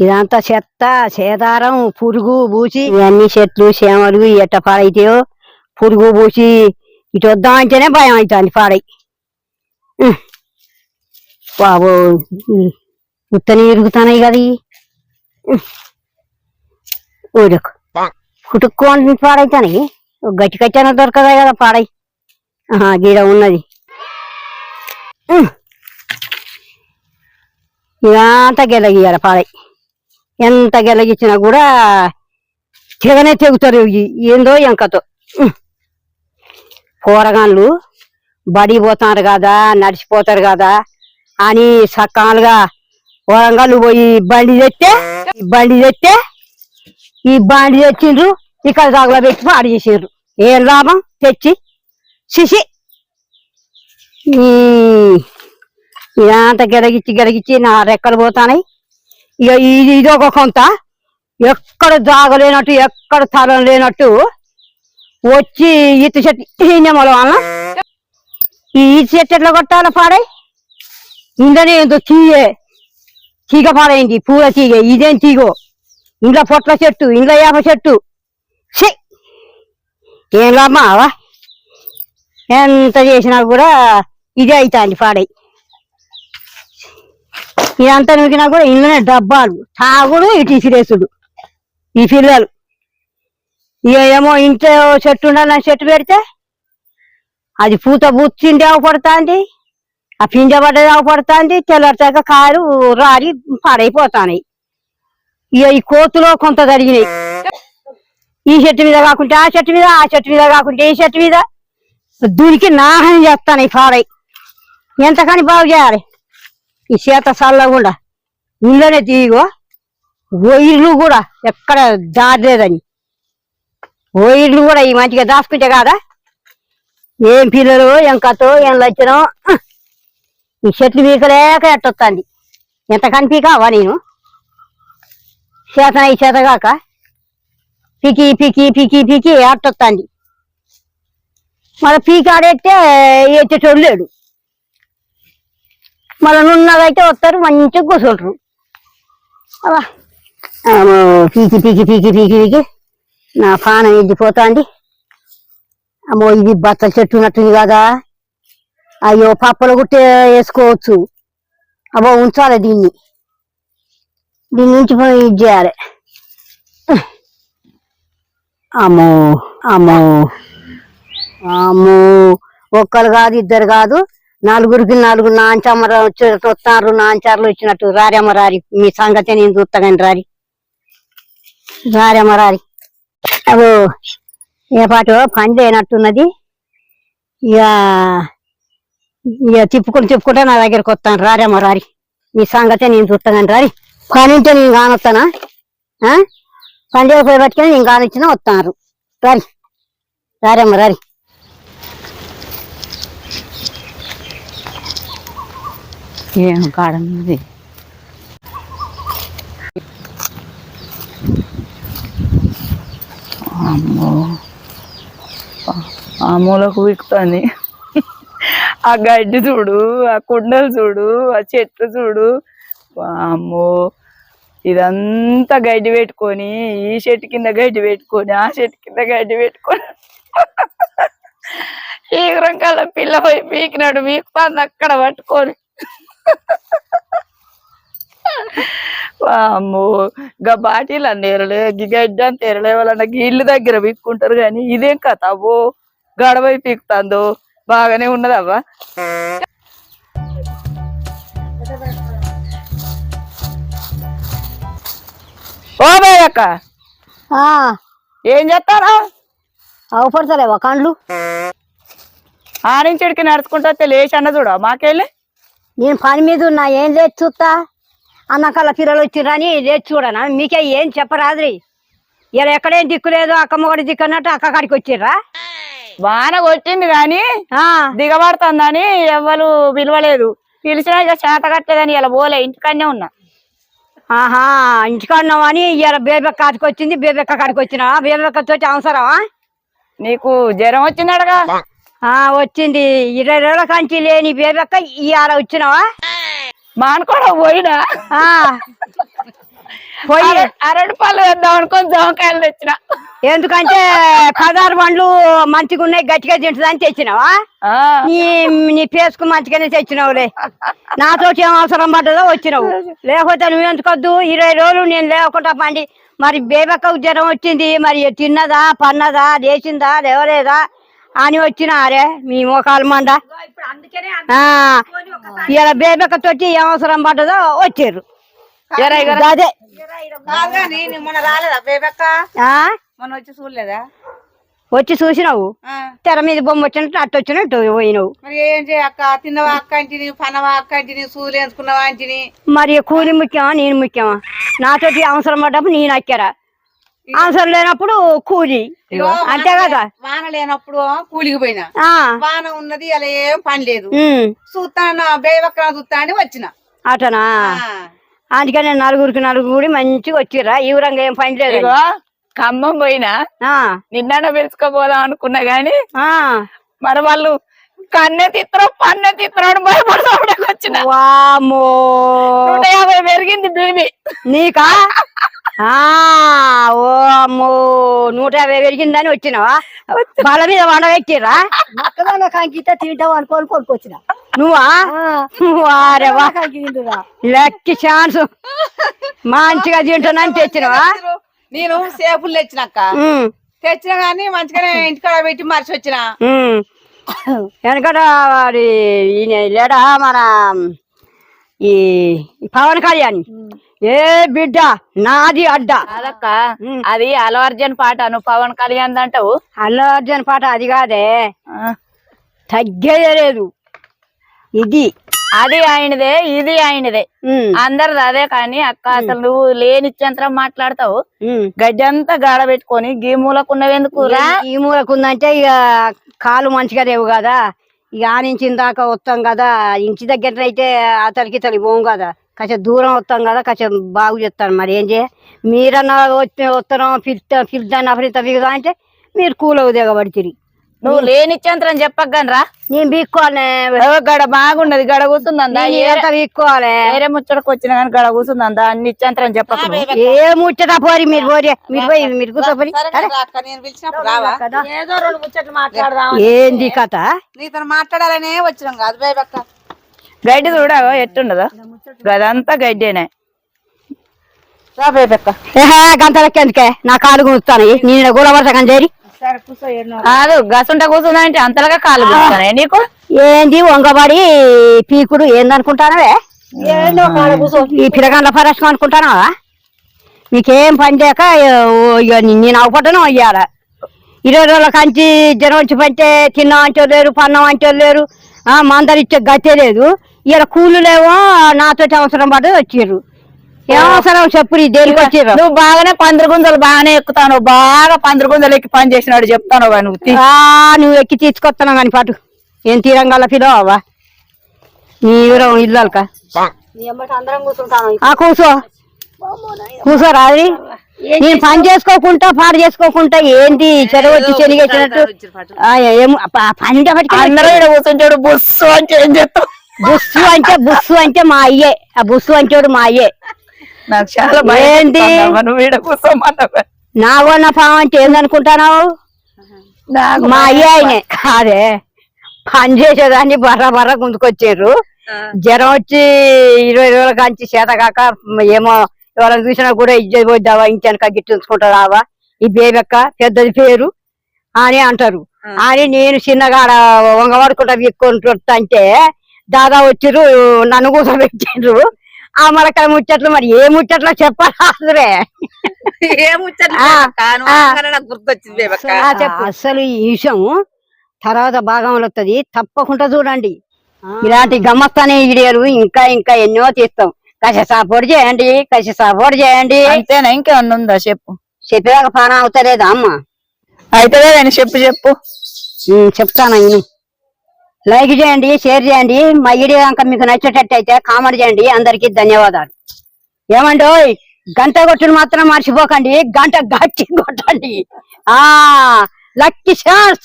ఇదంతా చెత్త సేదారం పురుగు పూసి ఇవన్నీ చెట్లు చేమలు ఎట్ట పాడైతాయో పురుగు పూసి ఇటు వద్దామంటేనే భయం అవుతుంది పాడై. బాబో. ఉత్తని ఇరుగుతున్నాయి కదా. ఊరకు కుటుక్కోని పాడైతాయి గట్టి కట్టాన దొరకదా కదా పాడై గీడ ఉన్నది. ఇదంతా గెలగియాల పాడై ఎంత గెలగించినా కూడా తెగనే తెగుతారు ఏందో ఎంకతో కూరగాళ్ళు బడి పోతారు కదా నడిచిపోతారు కదా అని సకాలుగా వరంగల్ పోయి బండి తెస్తే బండి తెస్తే ఈ బండి తెచ్చిండ్రు ఇక్కడ దాగలో పెట్టి పాడు చేసిండ్రు. ఏం లాభం? తెచ్చి శిశి ఇదంతా గెలగిచ్చి గెలగిచ్చి నా రెక్కలు పోతానాయి ఇక ఇది ఇది ఒక కొంత. ఎక్కడ జాగలేనట్టు ఎక్కడ స్థలం లేనట్టు వచ్చి ఈత చెట్టు ఈనెమల వాళ్ళ. ఈ ఈత చెట్టు ఎట్లా కొట్టాలి పాడే? ఇందనే ఏందో తీయే తీగ పాడైంది పూల తీగ ఇదేం తీగో ఇంట్లో పొట్ల చెట్టు ఇంట్లో వేప చెట్టు. ఛీ! ఏం లాభమా? ఎంత చేసినా కూడా ఇదే అవుతుంది పాడై. ఇదంతా నూకినా కూడా ఇంట్లోనే డబ్బాలు. తాగుడు ఇటు ఇసిరేసుడు ఈ పిల్లలు. ఏమో ఇంట్లో చెట్టు ఉండాలని చెట్టు పెడితే అది పూత పూచింది అవపడుతుంది ఆ పింజ పడ్డది అవపడుతుంది తెల్లరిచాక కారు రాలి పాడైపోతాయి ఇక ఈ కోతులో కొంత జరిగినాయి ఈ చెట్టు మీద కాకుంటే ఆ చెట్టు మీద ఆ చెట్టు మీద కాకుంటే ఈ చెట్టు మీద. దూరికి నాహని చేస్తాను ఈ పాడై. ఎంతకని బాగు చేయాలి? ఈ చేత చల్లకుండా ఇంట్లోనే తీయగో వైర్లు కూడా ఎక్కడ దాడలేదని వైర్లు కూడా ఈ మంచిగా దాచుకుంటే కాదా? ఏం పిల్లలు ఏం కథో ఏం లచ్చనో ఈ చెట్లు పీకలేక ఎట్టొస్తుంది ఎంత కనిపీకావా నేను? చేత ఈ చేతగాక పికి పికి పికి పికి ఎట్టొస్తుంది మళ్ళీ పీకి ఆడేస్తే లేడు. మళ్ళీ నున్నగైతే వస్తారు మంచిగా కూర్చుంటారు అలా. పీకి పీకి పీకి పీకి పీకి. నా పానం ఎండిపోతాంది అమ్మో ఇది బత్తల చెట్టు ఉన్నట్టుంది కదా. అయ్యో పప్పులు గుట్టే వేసుకోవచ్చు. అబ్బో ఉంచాలి దీన్ని. దీని నుంచి పోయి ఇది చేయాలి. అమ్మో అమ్మో. అమ్మో ఒక్కరు కాదు ఇద్దరు కాదు. నలుగురికి నలుగురు నాంచమ్మర వచ్చి వస్తారు నాంచారులు వచ్చినట్టు రారమ్మ రారి. మీ సంగతి నేను చూస్తా కానీ రారి. రారమ్మ రారి. అవో ఏ పాటు పని లేనట్టున్నది ఇక ఇక తిప్పుకుంటూ తిప్పుకుంటే నా దగ్గరకు వస్తాను రారమ్మ రారి. మీ సంగతి నేను చూస్తా కానీ రారి. పని ఉంటే నేను కానొస్తానా? ఆ? పని చేయకపోయి పట్టుకొని నేను కానొచ్చినా వస్తాను. రారి. రారమ్మ రారి. ఏం కాడంది అమ్మో. ఆ మూలకు విక్కుతాంది. ఆ గడ్డి చూడు ఆ కుండలు చూడు ఆ చెట్లు చూడు. అమ్మో ఇదంతా గడ్డి పెట్టుకొని ఈ చెట్టు కింద గడ్డి పెట్టుకొని ఆ చెట్టు కింద గడ్డి పెట్టుకొని. ఈగురం కల్లా పిల్ల పోయి పీకినాడు పీకుతాంది అక్కడ పట్టుకొని. అమ్మో గా బాటిల్ అని ఎరలే గి గడ్డి అంత ఎరలే వాళ్ళ ఇల్లు దగ్గర పీక్కుంటారు కానీ ఇదేం కథ? అవ్వో గడవై పీకుతాందో బాగానే ఉన్నదవ్వా ఓ బాయక్క ఏం చేస్తారా అవపడతలేవా కండ్లు? ఆరించడికి నడుచుకుంటా లేచి అన్న చూడ మాకెళ్ళి. నేను పని మీద ఉన్నా ఏం లేదు చూస్తా. అన్నకల్లా పిల్లలు వచ్చిర్రని లేదు చూడనా? మీకే ఏం చెప్పరాదురి. ఇలా ఎక్కడేం దిక్కు లేదు అక్కమ్మ కూడా దిక్కు అన్నట్టు అక్క కాడికి వచ్చిర్రా? వాన కొట్టింది కానీ ఆ, దిగబడుతుందని ఎవ్వరు పిలవలేదు. పిలిచినా ఇక చేత కట్టలేదని ఇలా పోలే ఇంటికాడనే ఉన్నా. ఆహా ఇంటికాడున్నావు అని ఇలా బేబెక్క కాడికి వచ్చింది బేబెక్క కాడికి వచ్చినా బేబెక్క తోటి అవసరమా? నీకు జ్వరం వచ్చిందడగా వచ్చింది. ఇరవై రోజుల కంచి లేని బేబెక్క ఇవాళ వచ్చినావా? మానుకోవడం పోయినా. ఆ. పోయి అర- అరటి పళ్ళు వేద్దాం అనుకొని జామకాయలు తెచ్చిన. ఎందుకంటే పదహారు పండ్లు మంచిగా ఉన్నాయి గట్టిగా తింటుందని తెచ్చినావా? నీ నీ పేసుకు మంచిగానే తెచ్చినావులే. నాతో ఏం అవసరం పడ్డదో వచ్చినావు. లేకపోతే నువ్వు ఎందుకొద్దు? ఇరవై రోజులు నేను లేకుండా పండి. మరి బేబక్కకు జ్వరం వచ్చింది. మరి తిన్నదా పన్నదా లేచిందా లేవలేదా? అని వచ్చినారే మీ మోకాలు మండ. ఆ, ఇలా బేబక్క తోటి ఏం అవసరం పడ్డదో వచ్చారు. అదే. వచ్చి చూడలేదా? వచ్చి చూసినావు? తెర మీద బొమ్మ వచ్చినట్టు అట్టు వచ్చినట్టు పోయినావు. మరి ఏం చేయ అక్క? తిన్నవా అక్క అంటిని పనవా అక్క అంటిని సూలు వేసుకున్నావా అంటిని మరి కూలి ముఖ్యమా నేను ముఖ్యమా? నాతోటి అవసరం పడ్డప్పుడు నేను అక్కారా? అవసరం లేనప్పుడు కూలి. అంతే వాన- కదా? వాన లేనప్పుడు కూలికి పోయినా. వాన ఉన్నది అలా ఏం పని లేదు. చూస్తాను బేబక్క చూస్తా అని వచ్చిన. అటనా? ఆ, అందుకని నలుగురికి నలుగురు కూడా మంచిగా వచ్చిర్రా. ఈ ఊరంగా ఏం పని లేదు. ఖమ్మం పోయినా. ఆ, నిన్న పిలుచుకోపోదాం అనుకున్నా గాని ఆ. మరి వాళ్ళు కన్నె తిత్తరం పన్నె తిత్తరం అని భయపడతాం వచ్చిన. వామ్మో. నూట యాభై పెరిగింది బేబీ నీకా? ఓ అమ్మో నూట యాభై పెరిగిందని వచ్చినావా? బల మీద మక్కదన్న కంకిత తింటావు అనుకోని కొనుక్కొచ్చిన. నువ్వా? లెక్కి ఛాన్స్. మంచిగా తింటానని తెచ్చినవా? నేను సేపులు తెచ్చినక్క ఉమ్, తెచ్చిన గానీ మంచిగానే ఇంటికాడ పెట్టి మర్చి వచ్చిన. వెనకట వారి ఈయన లేడా? మన ఈ ఈ పవన్ కళ్యాణ్. ఏ బిడ్డ? నాది అడ్డ. కాదక్క అది అల్లు అర్జున్ పాట నువ్వు పవన్ కళ్యాణ్ అంటావు. అల్లు అర్జున్ పాట అది కాదే. ఆ, తగ్గేదే లేదు. ఇది. అది ఆయనదే ఇది ఆయనదే. అందరిది అదే కానీ అక్క అసలు నువ్వు లేని చంత్రం మాట్లాడతావు. గడ్డి అంతా గాడ పెట్టుకొని గీ మూలకున్నవెందుకు ఈ మూలకుందంటే ఇక కాలు మంచిగా లేవు కదా. ఇక ఆ నుంచి దాకా వస్తాం కదా. ఇంటి దగ్గర అయితే అతలికి ఇతలి పోం కదా. కొంచెం దూరం వస్తాం కదా కొంచెం బాగు చేస్తాను మరి. ఏం చేయ? మీరన్నా వచ్చి వస్తాం పిలుస్తా పిలుద్దాన్ని అపరిత బిగుదా అంటే మీరు కూలకు దిగబడి తిరిగి నువ్వు లేని చంత్రం చెప్పగాని రా నేను బీక్కోవాలి గడ బాగున్నది గడ కూర్చుందా ఎంత బీక్కోవాలి వేరే ముచ్చటకు వచ్చిన కానీ గడ కూర్చుందా అన్ని చంత్రం చెప్పకు. ఏ ముచ్చట పోరి మీరు పోరి మీరు పోయి మీరు రావా? ఏదో రెండు ముచ్చట్లు మాట్లాడదాం ఏంది కథ? నీతో మాట్లాడాలనే వచ్చినాం కాదు గడ్డి చూడవో? ఎట్టుండదో? గదంతా గడ్డేనే. ఏహే గంటలకి ఎందుకే? నా కాలు గుంచుతాను నేను కూడా చేరి కాదు గసుంట కూర్చుందా అంటే అంతలాగా కాలు కూర్చున్నాయి నీకు? ఏంది వంగబడి పీకుడు ఏందనుకుంటానవే? ఈ పిల్లగాండ్ల పరస్యం అనుకుంటానావా? నీకేం పని లేక నేను అవపడను అయ్యాల ఇరవై రోజుల కంచి జ్వరం వచ్చి పంటే తిన్నాం అంటే లేరు పన్నాం అంటే లేరు ఆ, మందరిచ్చే గతే లేదు. ఇలా కూలీలేమో నాతో అవసరం పడి వచ్చిర్రు ఏం అవసరం చెప్పు దేనికి వచ్చిర్రు నువ్వు బాగానే పందిరి గుంజలు బాగానే ఎక్కుతాను బాగా పందిరి గుంజలు ఎక్కి పని చేసినాడు చెప్తాను నువ్వు నువ్వు ఎక్కి తీసుకొస్తున్నావు కానీ పాటు. ఏం తీరంగల పిలవా నీ ఊరం ఇల్లాలక నీ అమ్మటి అందరం కూర్చుంటాను ఆ కూసో కూసోరా అది నేను పని చేసుకోకుండా పాడు చేసుకోకుండా ఏంటి చెరువు వచ్చి ఆ పని అందరూ కూర్చుంటాడు బుస్సు అని ఏం చెప్తావు బుస్సు అంటే బుస్సు అంటే మా అయ్యే. ఆ బుస్సు అంటేడు మా అయ్యే. నాకు చాలా ఈడ కూర్చోమన్నావు. నా పావం అంటే ఏందనుకుంటున్నావు నాకు మా అయ్యే ఆయనే. కాదే. పని చేసేదాన్ని బర్ర బర్ర గుంతుకొచ్చారు జ్వరం వచ్చి ఇరవై రోజుల కాంచి చేత కాక ఏమో ఎవరైనా చూసినా కూడా ఇజ్జత్ పోద్దావా ఇంకెనక గిట్టి ఉంచుకుంటారావా? ఈ బేబెక్క పెద్దది పేరు అని అంటారు. అని నేను చిన్నగా ఆడ వంగబడుకుంటా ఎక్కుంటా అంటే దాదా వచ్చిర్రు నన్ను కూర్చోబెట్టిండ్రు ఆ మరకల ముచ్చట్లు మరి ఏ ముచ్చట్లో చెప్పాలి ఏ ముచ్చట్లు. అసలు ఈ విషయం తర్వాత భాగంలో వస్తుంది తప్పకుండా చూడండి. ఇలాంటి గమ్మత్తానే వీడియోలు ఇంకా ఇంకా ఎన్నో తీస్తాం. కాస్త సపోర్ట్ చేయండి కాస్త సపోర్ట్ చేయండి. అంతేనా? ఇంకేమన్నా ఉందా? చెప్పు. చెప్పేదాకా పాన అవుతలేదా అమ్మ? అయితే నేను చెప్పు. చెప్పు చెప్తాను లైక్ చేయండి షేర్ చేయండి. మా వీడియో కనుక మీకు నచ్చేటట్టు అయితే కామెంట్ చేయండి. అందరికి ధన్యవాదాలు. ఏమండో గంట కొట్టును మాత్రం మర్చిపోకండి. గంట గట్టి కొట్టండి. ఆ లక్కీ షార్ట్స్